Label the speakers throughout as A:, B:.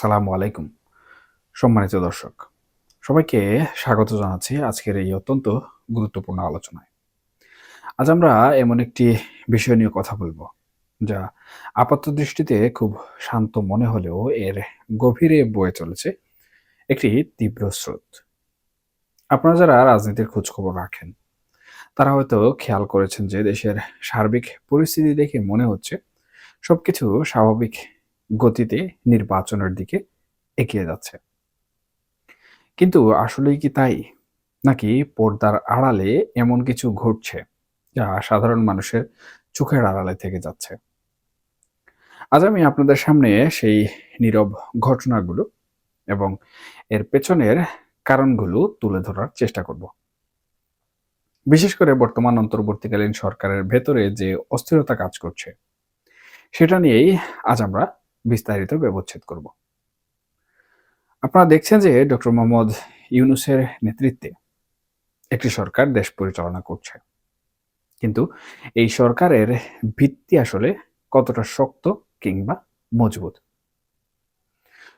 A: আসসালামু আলাইকুম। সম্মানিত দর্শক, সবাইকে স্বাগত জানাচ্ছি আজকের এই অত্যন্ত গুরুত্বপূর্ণ আলোচনায়। আজ আমরা এমন একটি বিষয় নিয়ে কথা বলব, যা আপাত দৃষ্টিতে খুব শান্ত মনে হলেও এর গভীরে বয়ে চলেছে একটি তীব্র স্রোত। আপনারা যারা রাজনীতির খোঁজখবর রাখেন, তারা হয়তো খেয়াল করেছেন যে দেশের সার্বিক পরিস্থিতি দেখে মনে হচ্ছে সবকিছু স্বাভাবিক গতিতে নির্বাচনের দিকে এগিয়ে যাচ্ছে। কিন্তু আসলেই কি তাই? নাকি পর্দার আড়ালে এমন কিছু ঘটছে যা সাধারণ মানুষের চোখের আড়ালে থেকে যাচ্ছে? আজ আমি আপনাদের সামনে সেই নীরব ঘটনাগুলো এবং এর পেছনের কারণগুলো তুলে ধরার চেষ্টা করব। বিশেষ করে বর্তমান অন্তর্বর্তীকালীন সরকারের ভেতরে যে অস্থিরতা কাজ করছে, সেটা নিয়েই আজ আমরা বিস্তারিত ব্যবচ্ছেদ করব। আপনারা দেখছেন যে ডক্টর মোহাম্মদ ইউনুসের নেতৃত্বে একটি সরকার দেশ পরিচালনা করছে। কিন্তু এই সরকারের ভিত্তি আসলে কতটা শক্ত কিংবা মজবুত?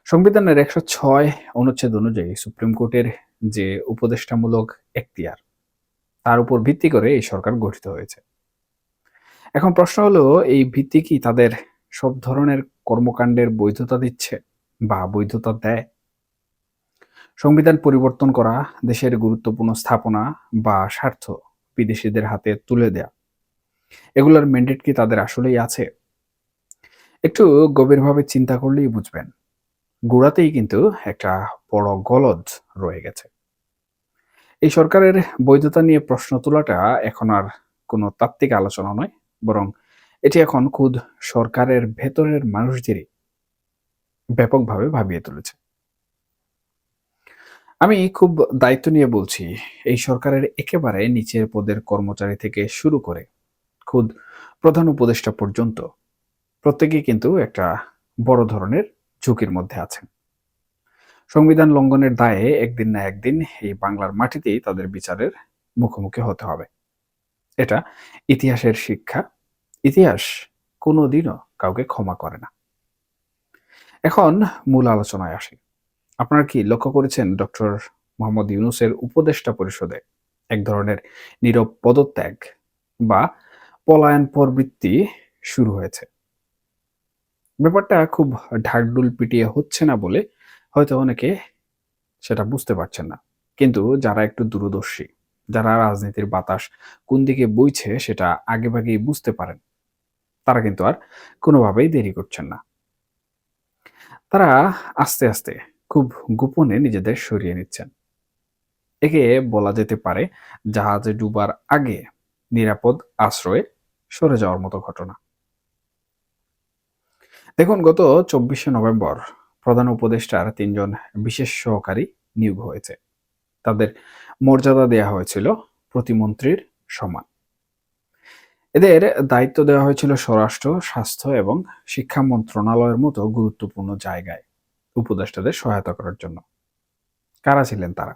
A: সংবিধানের একশো ছয় অনুচ্ছেদ অনুযায়ী সুপ্রিম কোর্টের যে উপদেষ্টামূলক এখতিয়ার, তার উপর ভিত্তি করে এই সরকার গঠিত হয়েছে। এখন প্রশ্ন হলো, এই ভিত্তি কি তাদের সব ধরনের কর্মকাণ্ডের বৈধতা দিচ্ছে বা বৈধতা দেয়। সংবিধান পরিবর্তন করা দেশের গুরুত্বপূর্ণ স্থাপনা বা স্বার্থ বিদেশিদের হাতে তুলে দেয়া। এগুলোর ম্যান্ডেট কি তাদের আসলেই আছে? একটু গভীরভাবে চিন্তা করলেই বুঝবেন। গোড়াতেই কিন্তু একটা বড় গলদ রয়ে গেছে। এই সরকারের বৈধতা নিয়ে প্রশ্ন তোলাটা এখন আর কোনো তাত্ত্বিক আলোচনা নয়, বরং এটি এখন খুদ সরকারের ভেতরের মানুষদেরই ব্যাপকভাবে ভাবিয়ে তুলেছে। আমি খুব দায়িত্ব নিয়ে বলছি, এই সরকারের একেবারে নিচের পদের কর্মচারী থেকে শুরু করে খুদ প্রধান উপদেষ্টা পর্যন্ত প্রত্যেকেই কিন্তু একটা বড় ধরনের ঝুঁকির মধ্যে আছেন সংবিধান লঙ্ঘনের দায়ে একদিন না একদিন এই বাংলার মাটিতেই তাদের বিচারের মুখোমুখি হতে হবে। এটা ইতিহাসের শিক্ষা ইতিহাস কোনোদিনও কাউকে ক্ষমা করে না। এখন মূল আলোচনায় আসি। আপনারা কি লক্ষ্য করেছেন ডক্টর মোহাম্মদ ইউনুসের উপদেষ্টা পরিষদে এক ধরনের নীরব পদত্যাগ বা পলায়ন প্রবৃত্তি শুরু হয়েছে? ব্যাপারটা খুব ঢাকডুল পিটিয়ে হচ্ছে না বলে হয়তো অনেকে সেটা বুঝতে পারছেন না। কিন্তু যারা একটু দূরদর্শী, যারা রাজনীতির বাতাস কোন দিকে বইছে সেটা আগেভাগেই বুঝতে পারেন। তারা কিন্তু আর কোনোভাবেই দেরি করছেন না। তারা আস্তে আস্তে খুব গোপনে নিজেদের সরিয়ে নিচ্ছেন। একে বলা যেতে পারে জাহাজে ডুবার আগে নিরাপদ আশ্রয়ে সরে যাওয়ার মতো ঘটনা। দেখুন, গত চব্বিশে নভেম্বর প্রধান উপদেষ্টার তিনজন বিশেষ সহকারী নিয়োগ হয়েছে। তাদের মর্যাদা দেয়া হয়েছিল প্রতিমন্ত্রীর সমান। এদের দায়িত্ব দেওয়া হয়েছিল স্বরাষ্ট্র, স্বাস্থ্য এবং শিক্ষা মন্ত্রণালয়ের মতো গুরুত্বপূর্ণ জায়গায় উপদেষ্টাদের সহায়তা করার জন্য। কারা ছিলেন তারা?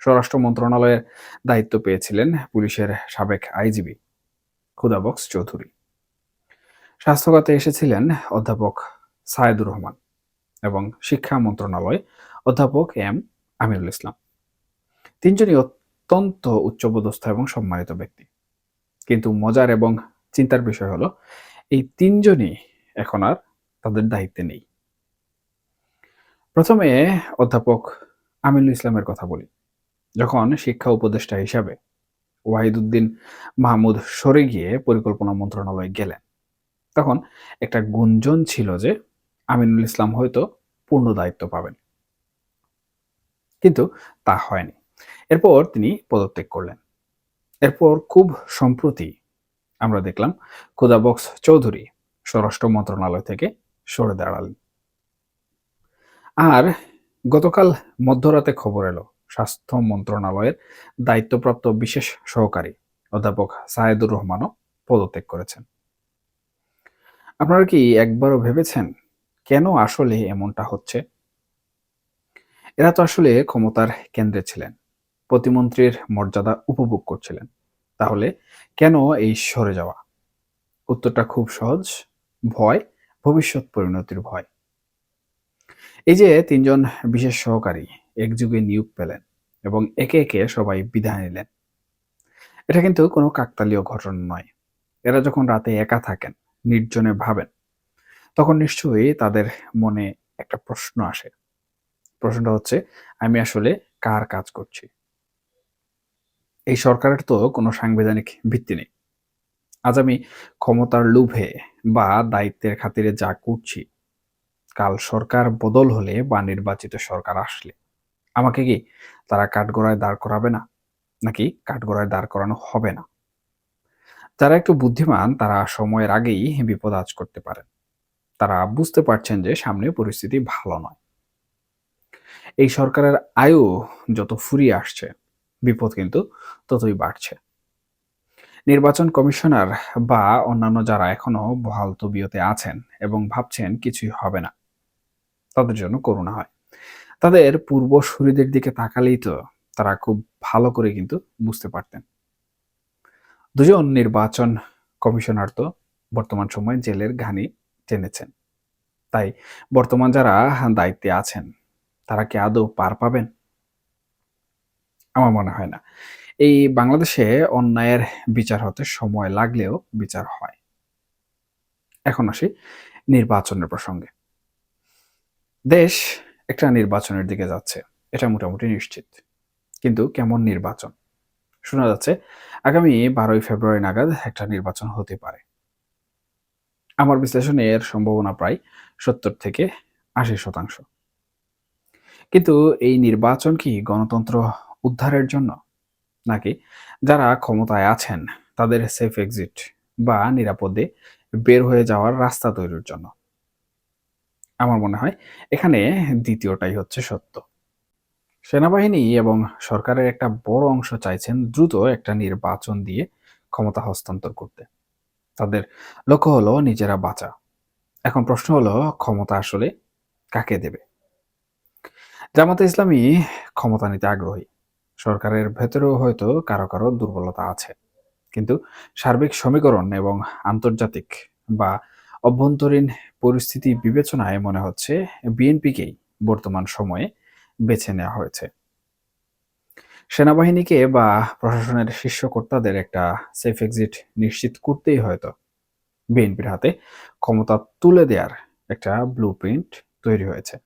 A: স্বরাষ্ট্র মন্ত্রণালয়ের দায়িত্ব পেয়েছিলেন পুলিশের সাবেক আইজিবি খুদাবক্স চৌধুরী। স্বাস্থ্যখাতে এসেছিলেন অধ্যাপক সায়েদুর রহমান এবং শিক্ষা মন্ত্রণালয় অধ্যাপক এম আমিরুল ইসলাম। তিনজনই অত্যন্ত উচ্চপদস্থ এবং সম্মানিত ব্যক্তি। কিন্তু মজার এবং চিন্তার বিষয় হলো, এই তিনজনই এখন আর তাদের দায়িত্বে নেই। প্রথমে অধ্যাপক আমিনুল ইসলামের কথা বলি, যখন শিক্ষা উপদেষ্টা হিসাবে ওয়াহিদুদ্দিন মাহমুদ সরে গিয়ে পরিকল্পনা মন্ত্রণালয়ে গেলেন, তখন একটা গুঞ্জন ছিল যে আমিনুল ইসলাম হয়তো পূর্ণ দায়িত্ব পাবেন। কিন্তু তা হয়নি। এরপর তিনি পদত্যাগ করলেন। এরপর খুব সম্প্রতি আমরা দেখলাম খুদাবক্স চৌধুরী স্বরাষ্ট্র মন্ত্রণালয় থেকে সরে দাঁড়ালেন। আর গতকাল মধ্যরাতে খবর এলো, স্বাস্থ্য মন্ত্রণালয়ের দায়িত্বপ্রাপ্ত বিশেষ সহকারী অধ্যাপক সায়েদুর রহমানও পদত্যাগ করেছেন। আপনারা কি একবারও ভেবেছেন কেন আসলে এমনটা হচ্ছে? এরা তো আসলে ক্ষমতার কেন্দ্রে ছিলেন। প্রতিমন্ত্রীর মর্যাদা উপভোগ করছিলেন। তাহলে কেন এই সরে যাওয়া? উত্তরটা খুব সহজ, ভয়, ভবিষ্যৎ পরিণতির ভয়। এই যে তিনজন বিশেষ সহকারী একযুগে নিয়োগ পেলেন এবং একে একে সবাই বিদায় নিলেন, এটা কিন্তু কোনো কাকতালীয় ঘটনা নয়। এরা যখন রাতে একা থাকেন, নির্জনে ভাবেন, তখন নিশ্চয়ই তাদের মনে একটা প্রশ্ন আসে। প্রশ্নটা হচ্ছে, আমি আসলে কার কাজ করছি? এই সরকারের তো কোনো সাংবিধানিক ভিত্তি নেই। আজ আমি ক্ষমতার লোভে বা দায়িত্বের খাতিরে যা করছি, কাল সরকার বদল হলে বা নির্বাচিত সরকার আসলে, আমাকে কি তারা কাঠগড়ায় দাঁড় করাবে না? নাকি কাঠগড়ায় দাঁড় করানো হবে না? যারা একটু বুদ্ধিমান, তারা সময়ের আগেই বিপদ আজ করতে পারেন। তারা বুঝতে পারছেন যে সামনে পরিস্থিতি ভালো নয়। এই সরকারের আয়ু যত ফুরিয়ে আসছে বিপদ কিন্তু ততই বাড়ছে। নির্বাচন কমিশনার বা অন্যান্য যারা এখনও বহাল তবিয়তে আছেন এবং ভাবছেন কিছুই হবে না, তাদের জন্য করুণা হয়। তাদের পূর্বসূরিদের দিকে তাকালেই তো তারা খুব ভালো করে কিন্তু বুঝতে পারতেন। দুজন নির্বাচন কমিশনার তো বর্তমান সময়ে জেলের ঘানি টেনেছেন। তাই বর্তমান যারা দায়িত্বে আছেন, তারা কি আদৌ পার পাবেন? আমার মনে হয় না। এই বাংলাদেশে অন্যায়ের বিচার হতে সময় লাগলেও বিচার হয়। এখন আসি নির্বাচনের প্রসঙ্গে। দেশ একটা নির্বাচনের দিকে যাচ্ছে, এটা মোটামুটি নিশ্চিত। কিন্তু কেমন নির্বাচন? শোনা যাচ্ছে আগামী বারোই ফেব্রুয়ারি নাগাদ একটা নির্বাচন হতে পারে। আমার বিশ্লেষণে এর সম্ভাবনা প্রায় সত্তর থেকে আশি শতাংশ। কিন্তু এই নির্বাচন কি গণতন্ত্র উদ্ধারের জন্য, নাকি যারা ক্ষমতায় আছেন, তাদের সেফ এক্সিট বা নিরাপদে বের হয়ে যাওয়ার রাস্তা তৈরির জন্য। আমার মনে হয় এখানে দ্বিতীয়টাই হচ্ছে সত্য। সেনাবাহিনী এবং সরকারের একটা বড় অংশ চাইছেন দ্রুত একটা নির্বাচন দিয়ে ক্ষমতা হস্তান্তর করতে। তাদের লক্ষ্য হলো নিজেরা বাঁচা। এখন প্রশ্ন হলো, ক্ষমতা আসলে কাকে দেবে? জামাতে ইসলামী ক্ষমতা নিতে আগ্রহী। সরকারের ভেতরেও হয়তো কারও কারও দুর্বলতা আছে। কিন্তু সার্বিক সমীকরণ এবং আন্তর্জাতিক বা অভ্যন্তরীণ পরিস্থিতি বিবেচনায় মনে হচ্ছে বিএনপিকেই বর্তমান সময়ে বেছে নেওয়া হয়েছে। সেনাবাহিনীকে বা প্রশাসনের শীর্ষ কর্তাদের একটা সেফ এক্সিট নিশ্চিত করতেই হয়তো বিএনপির হাতে ক্ষমতা তুলে দেওয়ার একটা ব্লু তৈরি হয়েছে।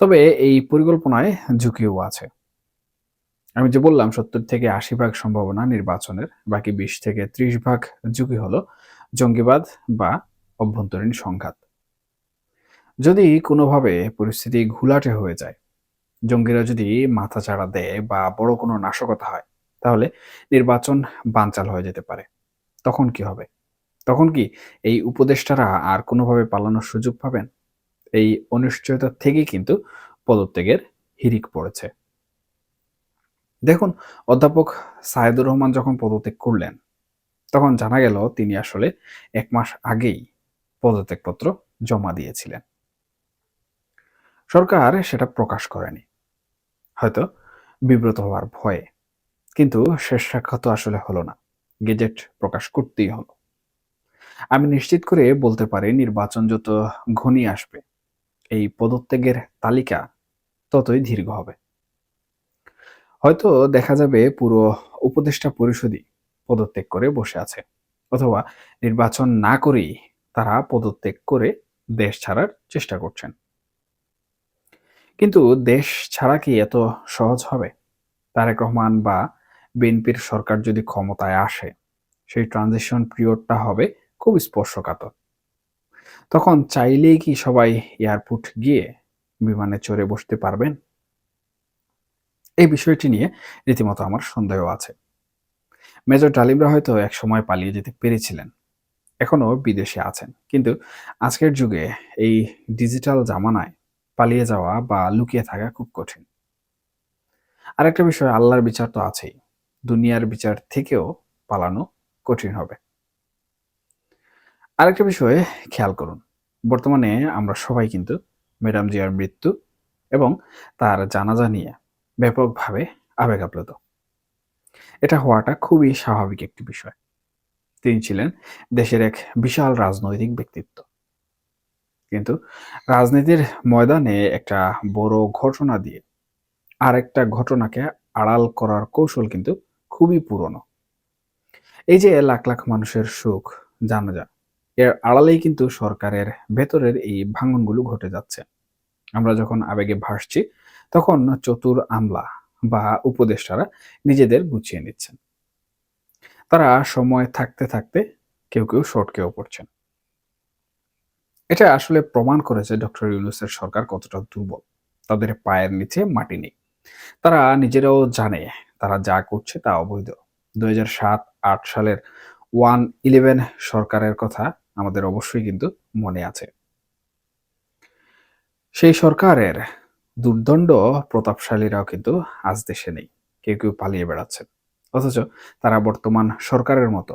A: তবে এই পরিকল্পনায় ঝুঁকিও আছে। আমি যে বললাম, সত্তর থেকে আশি ভাগ সম্ভাবনা নির্বাচনের, বাকি বিশ থেকে ত্রিশ ভাগ ঝুঁকি হলো জঙ্গিবাদ বা অভ্যন্তরীণ সংঘাত। যদি কোনোভাবে পরিস্থিতি ঘুলাটে হয়ে যায়, জঙ্গিরা যদি মাথা চাড়া দেয় বা বড় কোনো নাশকতা হয়, তাহলে নির্বাচন বানচাল হয়ে যেতে পারে। তখন কি হবে? তখন কি এই উপদেষ্টারা আর কোনোভাবে পালানোর সুযোগ পাবেন? এই অনিশ্চয়তা থেকেই কিন্তু পদত্যাগের হিরিক পড়েছে। দেখুন, অধ্যাপক সায়েদুর রহমান যখন পদত্যাগ করলেন, তখন জানা গেল তিনি আসলে এক মাস আগেই পদত্যাগপত্র জমা দিয়েছিলেন। সরকার সেটা প্রকাশ করেনি। হয়তো বিব্রত হওয়ার ভয়ে। কিন্তু শেষ সাক্ষাৎ আসলে হলো না। গেজেট প্রকাশ করতেই হলো। আমি নিশ্চিত করে বলতে পারি, নির্বাচন যত ঘনিয়ে আসবে, এই পদত্যাগের তালিকা ততই দীর্ঘ হবে। হয়তো দেখা যাবে পুরো উপদেষ্টা পরিষদই পদত্যাগ করে বসে আছে। অথবা নির্বাচন না করেই তারা পদত্যাগ করে দেশ ছাড়ার চেষ্টা করছেন। কিন্তু দেশ ছাড়া কি এত সহজ হবে? তারেক রহমান বা বিএনপির সরকার যদি ক্ষমতায় আসে, সেই ট্রানজিশন পিরিয়ডটা হবে খুব স্পর্শকাতর। তখন চাইলেই কি সবাই এয়ারপোর্ট গিয়ে বিমানে চড়ে বসতে পারবেন? এই বিষয়টি নিয়ে রীতিমতো আমার সন্দেহ আছে। মেজর ডালিমরা হয়তো এক সময় পালিয়ে যেতে পেরেছিলেন এখনও বিদেশে আছেন। কিন্তু আজকের যুগে এই ডিজিটাল জামানায় পালিয়ে যাওয়া বা লুকিয়ে থাকা খুব কঠিন। আরেকটা বিষয়, আল্লাহর বিচার তো আছেই। দুনিয়ার বিচার থেকেও পালানো কঠিন হবে। আরেকটা বিষয়ে, খেয়াল করুন, বর্তমানে আমরা সবাই কিন্তু ম্যাডাম জিয়ার মৃত্যু এবং তার জানাজা নিয়ে ব্যাপকভাবে আবেগ আপ্লুত এটা হওয়াটা খুবই স্বাভাবিক একটি বিষয়। তিনি ছিলেন দেশের এক বিশাল রাজনৈতিক ব্যক্তিত্ব। কিন্তু রাজনীতির ময়দানে একটা বড় ঘটনা দিয়ে আরেকটা ঘটনাকে আড়াল করার কৌশল কিন্তু খুবই পুরনো। এই যে লাখ লাখ মানুষের সুখ, জানা যায় এর আড়ালেই কিন্তু সরকারের ভেতরের এই ভাঙনগুলো ঘটে যাচ্ছে। আমরা যখন আবেগে ভাসছি তখন চতুর আমলা বা উপদেষ্টারা নিজেদের গুছিয়ে নিচ্ছেন। তারা সময় থাকতে থাকতে কেউ কেউ শর্টকেও পড়ছেন। এটা আসলে প্রমাণ করেছে ডক্টর ইউনুসের সরকার কতটা দুর্বল। তাদের পায়ের নিচে মাটি নেই। তারা নিজেরাও জানে তারা যা করছে তা অবৈধ। দুই আট সালের ওয়ান ইলেভেন সরকারের কথা আমাদের অবশ্যই কিন্তু মনে আছে। সেই সরকারের দুর্দণ্ড প্রতাপশালীরাও কিন্তু আজ দেশে নেই। কেউ কেউ পালিয়ে বেড়াচ্ছেন। অথচ তারা বর্তমান সরকারের মতো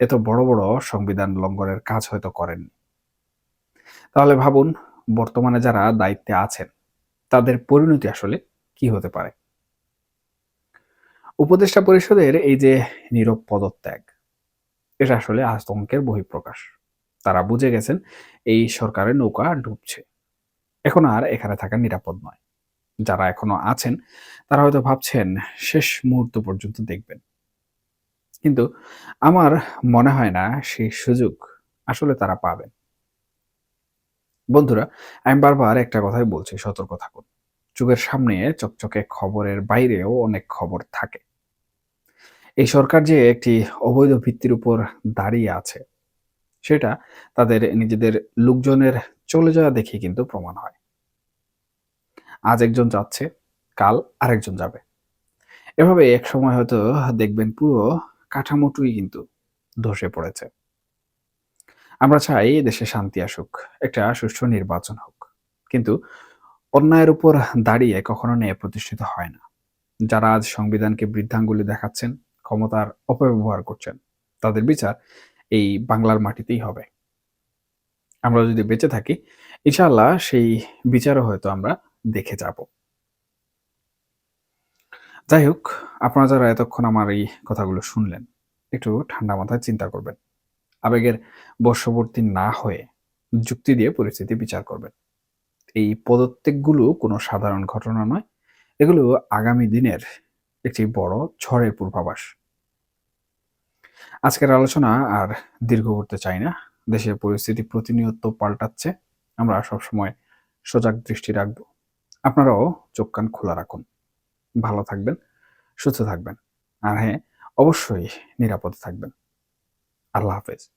A: এত বড় বড় সংবিধান লঙ্ঘনের কাজ হয়তো করেননি। তাহলে ভাবুন, বর্তমানে যারা দায়িত্বে আছেন, তাদের পরিণতি আসলে কি হতে পারে? উপদেষ্টা পরিষদের এই যে নীরব পদত্যাগ, এটা আসলে আতঙ্কের বহিঃপ্রকাশ। তারা বুঝে গেছেন, এই সরকারের নৌকা ডুবছে। এখন আর এখানে থাকা নিরাপদ নয়। যারা এখনও আছেন, তারা হয়তো ভাবছেন, শেষ মুহূর্ত পর্যন্ত দেখবেন। কিন্তু আমার মনে হয় না সেই সুযোগ আসলে তারা পাবেন। বন্ধুরা, আমি বারবার একটা কথাই বলছি, সতর্ক থাকুন। যুগের সামনে চকচকে খবরের বাইরেও অনেক খবর থাকে। এই সরকার যে একটি অবৈধ ভিত্তির উপর দাঁড়িয়ে আছে, সেটা তাদের নিজেদের লোকজনের চলে যাওয়া দেখে কিন্তু প্রমাণ হয়। আজ একজন যাচ্ছে, কাল আরেকজন যাবে। এভাবে এক সময় হয়তো দেখবেন পুরো কাঠামোটুই কিন্তু ধসে পড়েছে। আমরা চাই দেশে শান্তি আসুক, একটা সুষ্ঠু নির্বাচন হোক। কিন্তু অন্যায়ের উপর দাঁড়িয়ে কখনো ন্যায় প্রতিষ্ঠিত হয় না। যারা আজ সংবিধানকে বৃদ্ধাঙ্গুলি দেখাচ্ছেন, ক্ষমতার অপব্যবহার করছেন, তাদের বিচার এই বাংলার মাটিতেই হবে। আমরা যদি বেঁচে থাকি ইনশাল্লাহ সেই বিচারও হয়তো আমরা দেখে যাব। যাই হোক, আপনারা যারা এতক্ষণ আমার এই কথাগুলো শুনলেন, একটু ঠান্ডা মাথায় চিন্তা করবেন। আবেগের বর্ষবর্তী না হয়ে যুক্তি দিয়ে পরিস্থিতি বিচার করবেন। এই পদত্যাগগুলো কোনো সাধারণ ঘটনা নয়, এগুলো আগামী দিনের একটি বড় ঝড়ের পূর্বাভাস। আজকের আলোচনা আর দীর্ঘ করতে চাই না। দেশের পরিস্থিতি প্রতিনিয়ত পাল্টাচ্ছে, আমরা সবসময় সজাগ দৃষ্টি রাখব। আপনারাও চোখ কান খোলা রাখুন। ভালো থাকবেন, সুস্থ থাকবেন। আর হ্যাঁ অবশ্যই নিরাপদ থাকবেন। আল্লাহ হাফেজ।